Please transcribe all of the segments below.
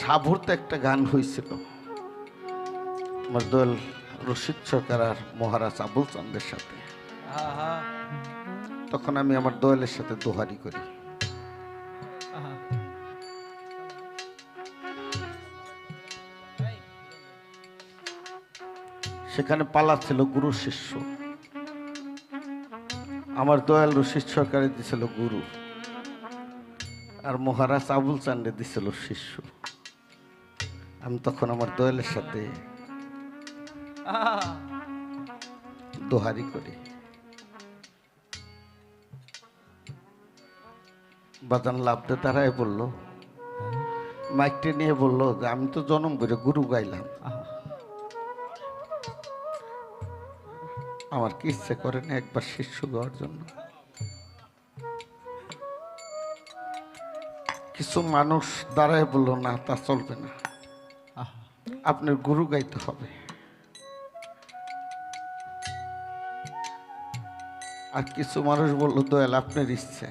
সাভুরতে একটা গান হয়েছিল আমার রশিদ সরকার আর মহারাজ আবুল চান্দের সাথে। তখন আমি আমার দোয়েলের সাথে দোহারি করি। সেখানে পালা ছিল গুরু শিষ্য। আমার দয়াল রশিদ সরকারে দিছিল গুরু। আর মহারাজ আবুল চান্ডে দিছিল শিষ্য। আমি তখন আমার দয়ালের সাথে দোহারি করি। বাজান লাভতে তারাই বলল, মাইকটি নিয়ে বলল যে আমি তো জনম করে গুরু গাইলাম। আমার কি ইচ্ছে করে না একবার শিষ্য গাওয়ার জন্য? কিছু মানুষ দাঁড়ায় বলল, না, তা চলবে না। আপনার গুরু গাইতে হবে। আর কিছু মানুষ বলল দয়াল আপনার ইচ্ছে।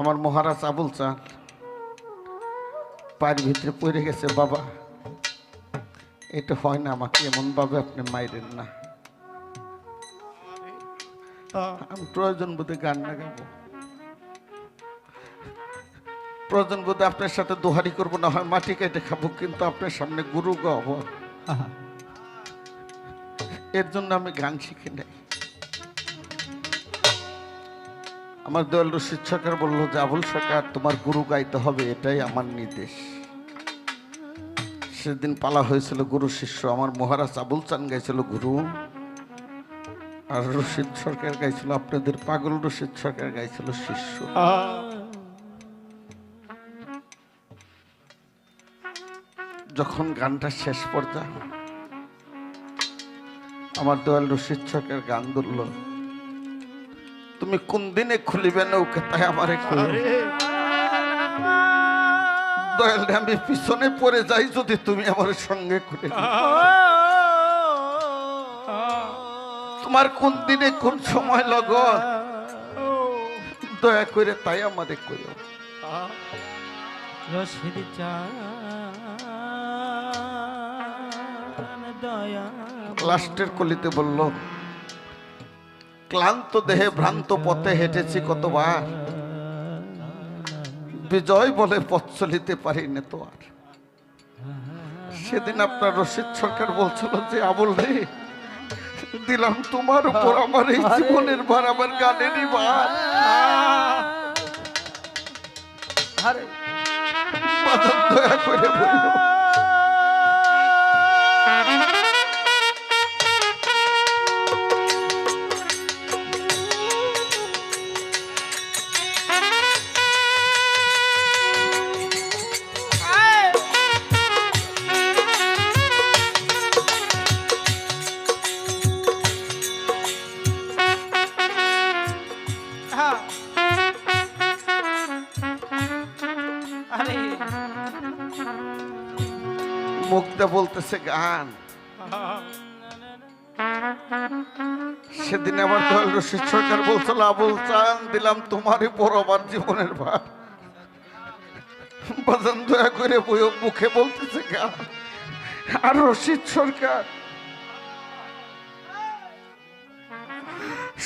আমার মহারাজ আবুল চাঁদ পায়ের ভিতরে পড়ে গেছে বাবা এটা হয় না আমাকে এমন ভাবে আপনি মাইরেন না। আমি প্রয়োজন বোধে গান না গাবো প্রয়োজন বোধে আপনার সাথে দোহারি করব না হয় মাটি কেটে খাব কিন্তু আপনার সামনে গুরু গাবো এর জন্য আমি গান শিখি নাই। আমার দয়াল রশিদ সরকার বলল যে আবুল সরকার তোমার গুরু গাইতে হবে এটাই আমার নির্দেশ। সেদিন পালা হয়েছিল গুরু শিষ্য আমার মহারাজ আবুল চান গাইছিল গুরু আর রশিদ সরকার গাইছিল আপনাদের পাগল রশিদ সরকার গাইছিল শিষ্য। যখন গানটা শেষ পর্যায়ে আমার দয়াল রশিদ সরকার গান ধরল। তুমি কোন দিনে খুলিবে নৌকা তাই আমারে দয়াল আমি পিছনে পড়ে যাই যদি তুমি আমার সঙ্গে খুলে তোমার কোন দিনে কোন সময় লগ দয়া করে তাই আমাদের কইও। রশিদ চান লাস্টের কলিতে বলল ক্লান্ত দেহে ভ্রান্ত পথে হেঁটেছি কতবার। বিজয় বলে পথ চলিতে পারি না তো আর। সেদিন আপনার রশিদ সরকার বলছিল যে আবুল রে দিলাম তোমার উপর আমার এই জীবনের ভার আমার গানেরই ভার। দয়া করে বলল মুখটা বলতেছে গান। সেদিন আমার দয়াল রশিদ সরকার বলছিল আবুল চান, দিলাম তোমারই পরবার জীবনের ভার। বাজান দয়া করে বইও মুখে বলতেছে গান। আর রশিদ সরকার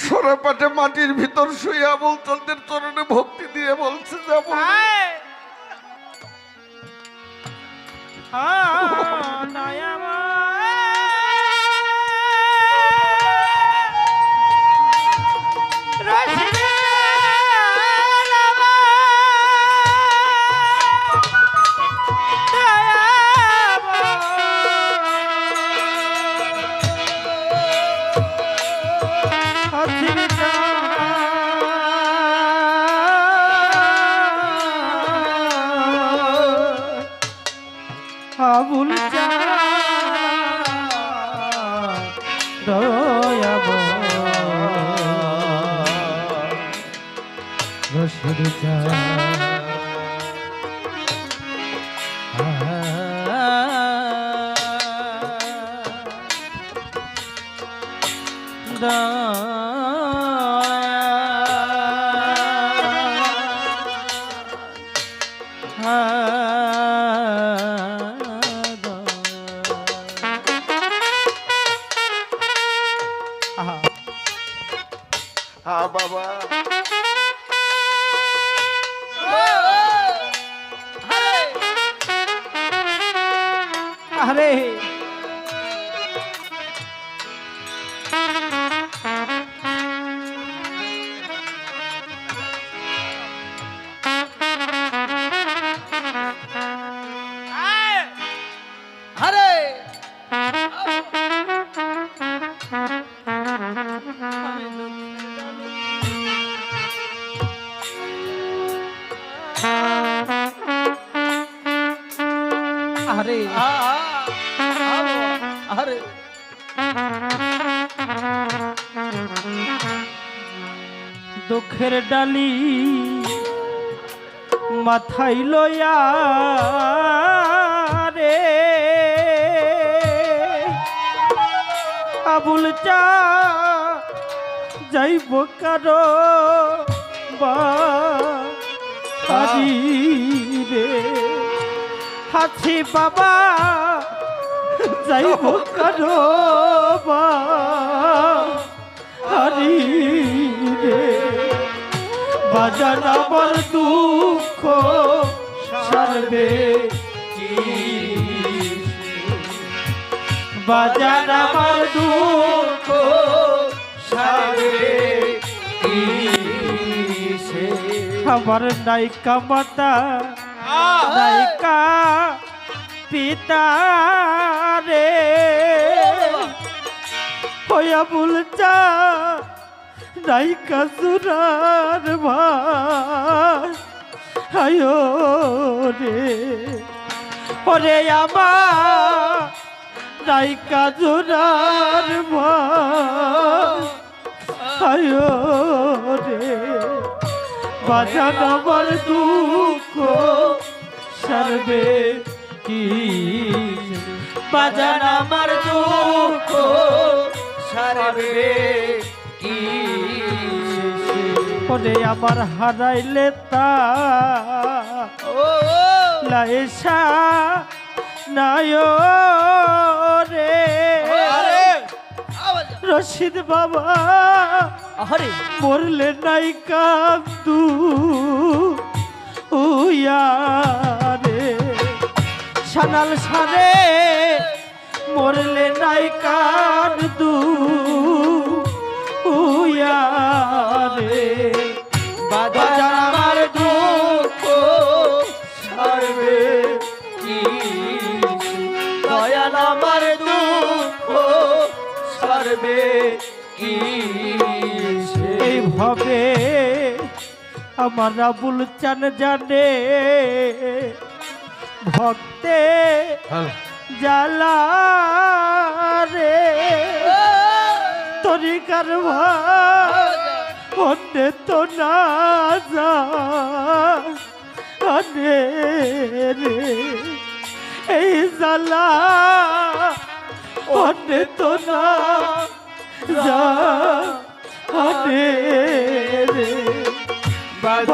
সরাপাটে মাটির ভিতর শুয়ে আবুল চাঁদের চরণে ভক্তি দিয়ে বলছে যে আবুল বাবা। দুঃখের ডালি মাথায় লয়া রে। আবুল চা যাইব কারও বাড়ি রে হাসি বাবা যাইব কারও বাড়ি রে। বাজান আমার দুঃখ সারবে কি? বাজান আমার দুঃখ সারবে আমার নায়িকা মাতা নায়িকা পিতা রে হইয়া বলছা নায়িকা সুরার ভাই আয়ো রে, ওরে আমার নায়িকা জোরার ভাই আয়ো রে, বাজান আমার দুঃখ সারবে। কি? বাজান আমার দুঃখ সারবে কি ওরে আমার হারাইলে তা ও লাইসা নায় রে রশিদ বাবা আরে মরলে নাই কান্দু উয়া সানাল সারে মরলে নাই কান্দু উয়া রে বাজার আমার দুঃখ আমার এইভাবে আমার জানে ভক্তে জ্বালা রে। তরিকার ভাই অন্যে তো না যা রে। এই জ্বালা অন্যে তো না যা রে। দুঃখ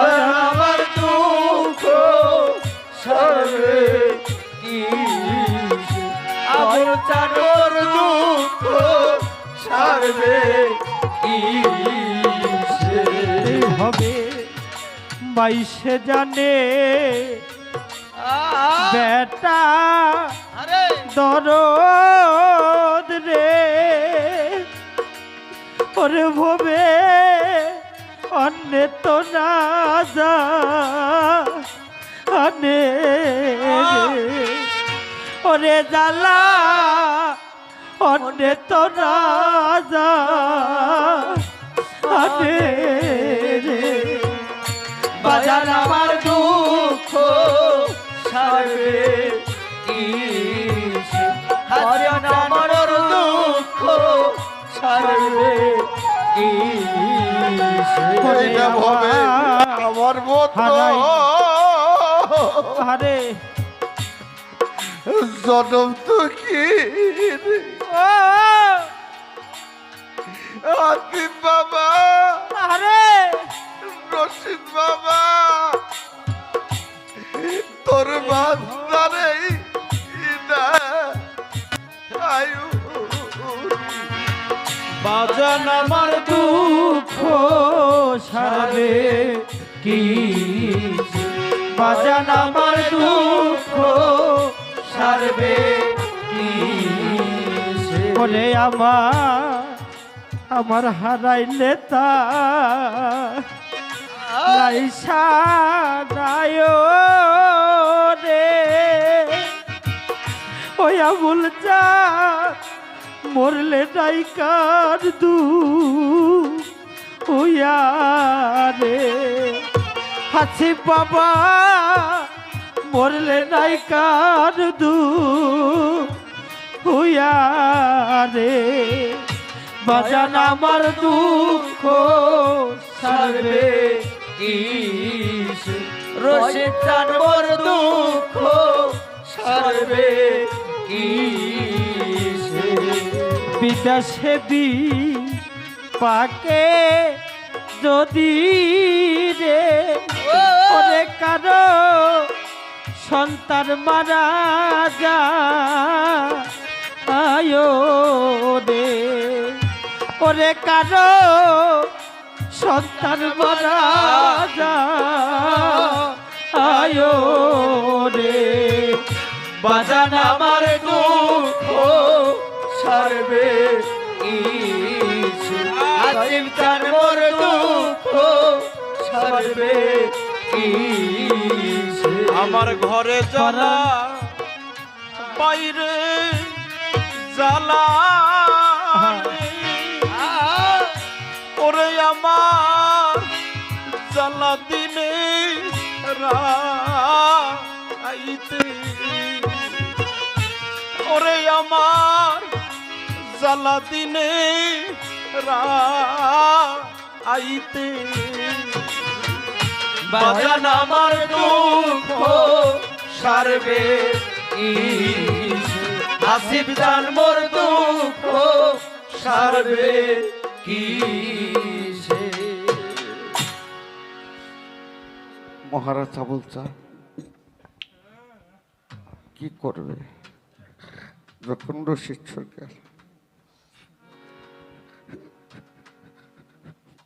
সারবে কি আমার চানোর দুঃখ সারবে কি হবে বাইশে জানে বেটা দরদ রে। ওরে ভবে অন্য তো না যা। রে। ওরে জ্বালা অন্য তো যা আনে রে। বাজার আমার দুঃখ সারবে আমার দুঃখ সারবে কি আমার মতো। আরে জনম তো কি ও আতিফ বাবা। আরে রশিদ বাবা। তোর বাজারে আয়ু। বাজান আমার দুঃখ সারবে কি? বাজান আমার দুঃখ সারবে ওরে আমার আমার হারাইলে তা রে। ওই আবুল চা মরলে ডাইকার দু উয়া রে। হাসি বাবা, মরলে ডাইকার দু হুয়া রে, বাজান আমার দুঃখ, সারবে কি রসে চান মোর দুঃখ, সারবে বিদেশে বি পাকে যদি রে কারও সন্তান মারা যা আয়ো রে, ওরে কারও সন্তান মারা যা আয়ো রে, বাজান আমার দুঃখ সারবে ইসু আসিম চান মোর দুঃখ সারবে? আমার ঘরে জ্বালা, বাইরে জ্বালা ওরে আমার জ্বালা দিনে রাইতে। ওরে আমার জ্বালা দিনে রাইতে। বাজান আমার দুঃখ সারবে আসিম চান মোর দুঃখ সারবে চা কি করবে? যখন রশিদ সরকার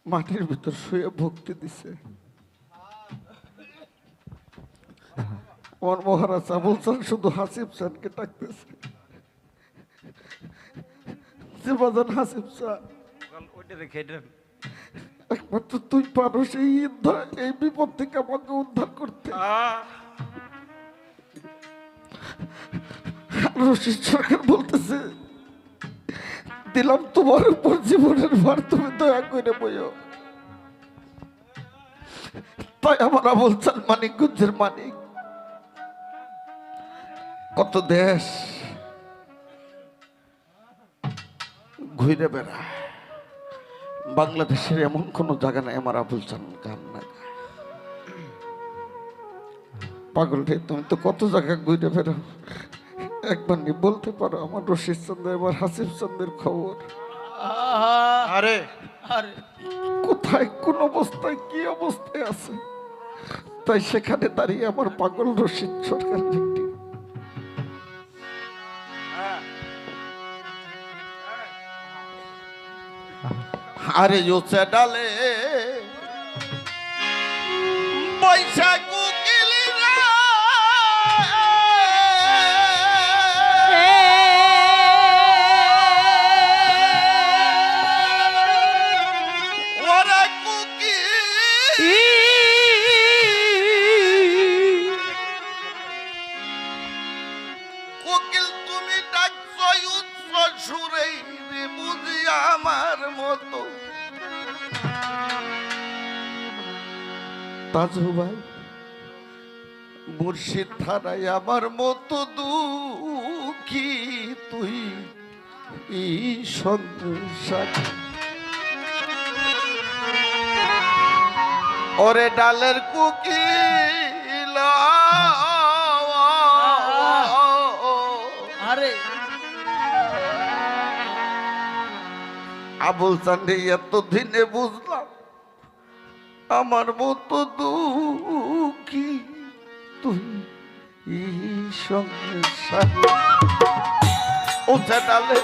মাটির ভিতর শুয়ে ভক্তি দিছে। আমার মহারাজ আবুল শুধু হাসিব ডাকতেছে। যে হাসিব চান একমাত্র তুই পারো এই এই বিপদ থেকে আমাকে উদ্ধার করতে। রশিদ সরকার বলতেছে দিলাম তোমার উপর জীবনের ভার তুমি দয়া করে বইও। তাই আমার আবুল চাল মানিকগঞ্জের মানিক। কত দেশ ঘুরে বেড়ায়। বাংলাদেশের এমন কোনো জায়গা নাই আমার আবুল চান গান না গায়। পাগল রে তুমি তো কত জায়গা ঘুরে বেড়াও। একবার নি বলতে পারো আমার রশিদ চন্দ্র এবার হাসিব চন্দ্রের খবর। আরে। আরে। কোথায় কোন অবস্থায় কি অবস্থায় আছে? তাই সেখানে দাঁড়িয়ে আমার পাগল রশিদ সরকার আরে জোসে ডালে বৈশাখ তাজু ভাই মুর্শিদ থানায় আমার মতো দুঃখী তুই সংসার ওরে ডালের কুকিল আরে। আবুল চান্ডে এত দিনে বুঝলাম আমার মতো দুঃখী। তুই সংসার। ও জানালে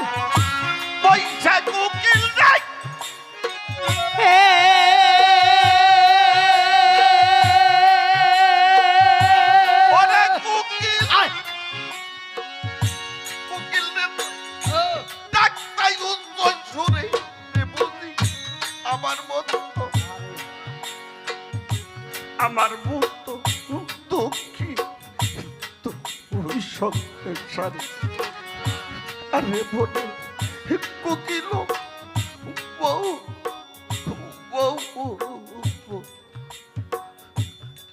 পয়সা কুকিল নাই। আমার মতো দুঃখী ওই সংসারে আরে বলে কুকিল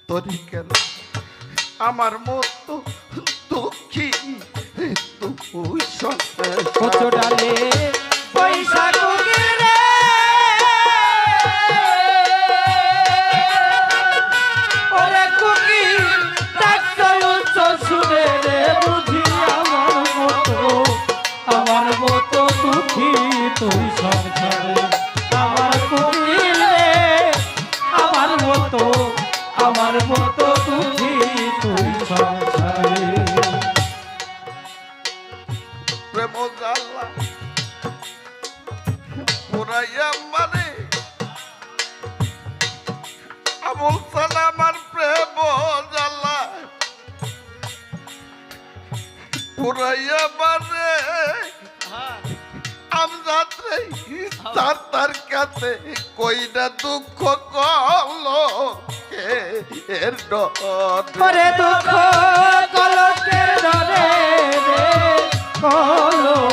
তরি কেন আমার মত এর পরে দুঃখ কলকের রে কলক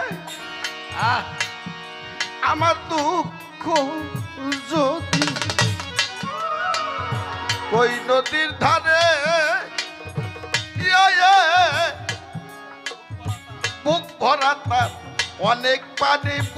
name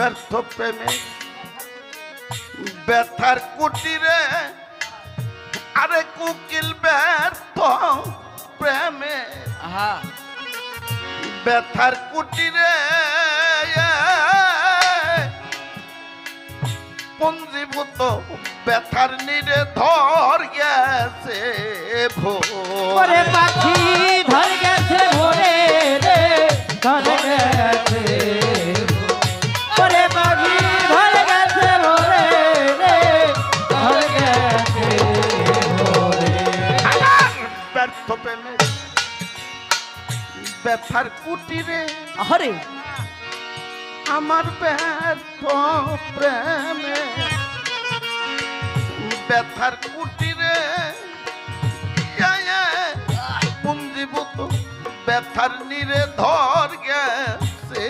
ব্যর্থ প্রেমে ব্যথার কুটিরে আরে কুকিল ব্যর্থ প্রেমে ব্যথার কুটিরে পঞ্জীভূত ব্যথার নিরে ধর গেছে ভোরে পাখি ধর গেছে ভোরে রে ধর গেছে। ব্যথার কুটিরে আরে আমার ব্যর্থ প্রেমে। ব্যথার কুটিরে পুঞ্জীভূত। ব্যথার নিরে ধর গেছে।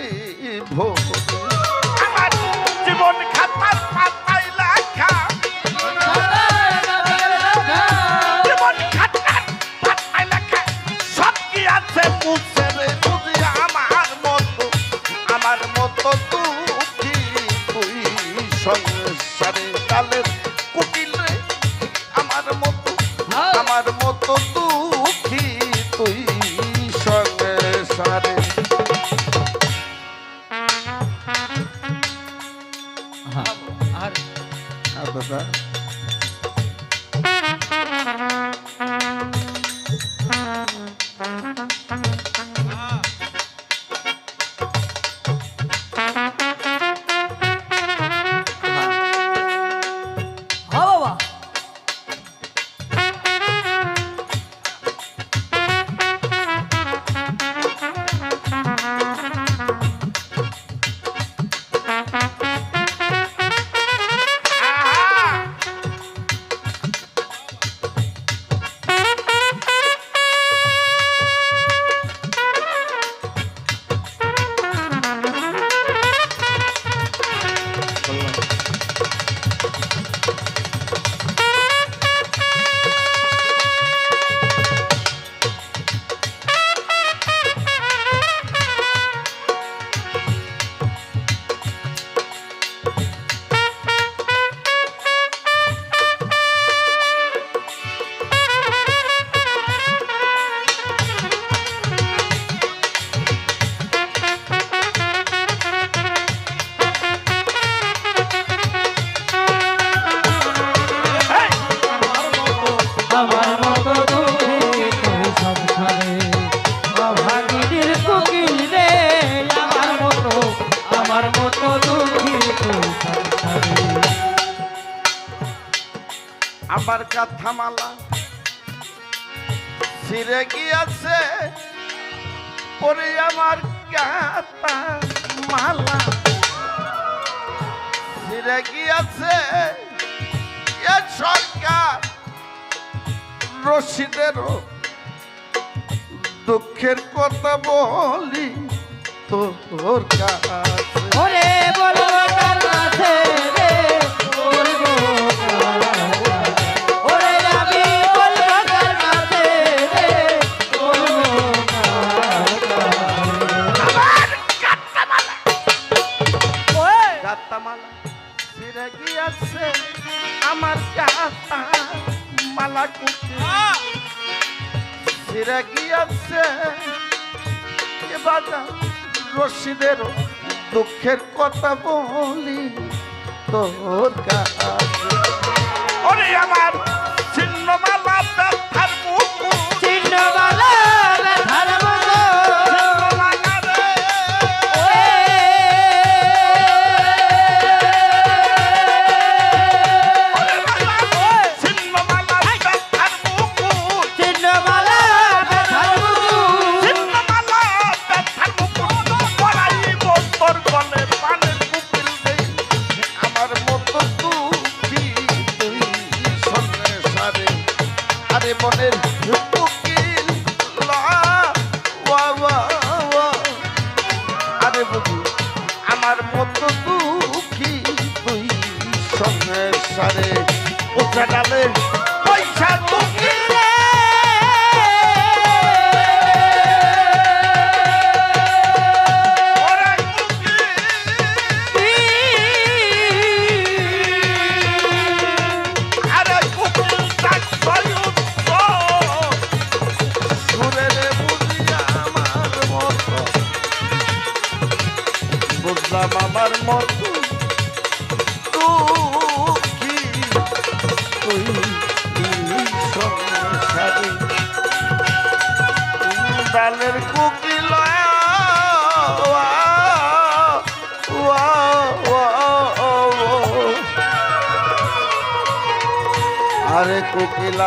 রশিদের দুঃখের কথা বলি তোর কাছে। জাগিয়াছে বাদা রশিদের দুঃখের কথা বলি তোর কাছে। আমার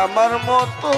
আমার মতো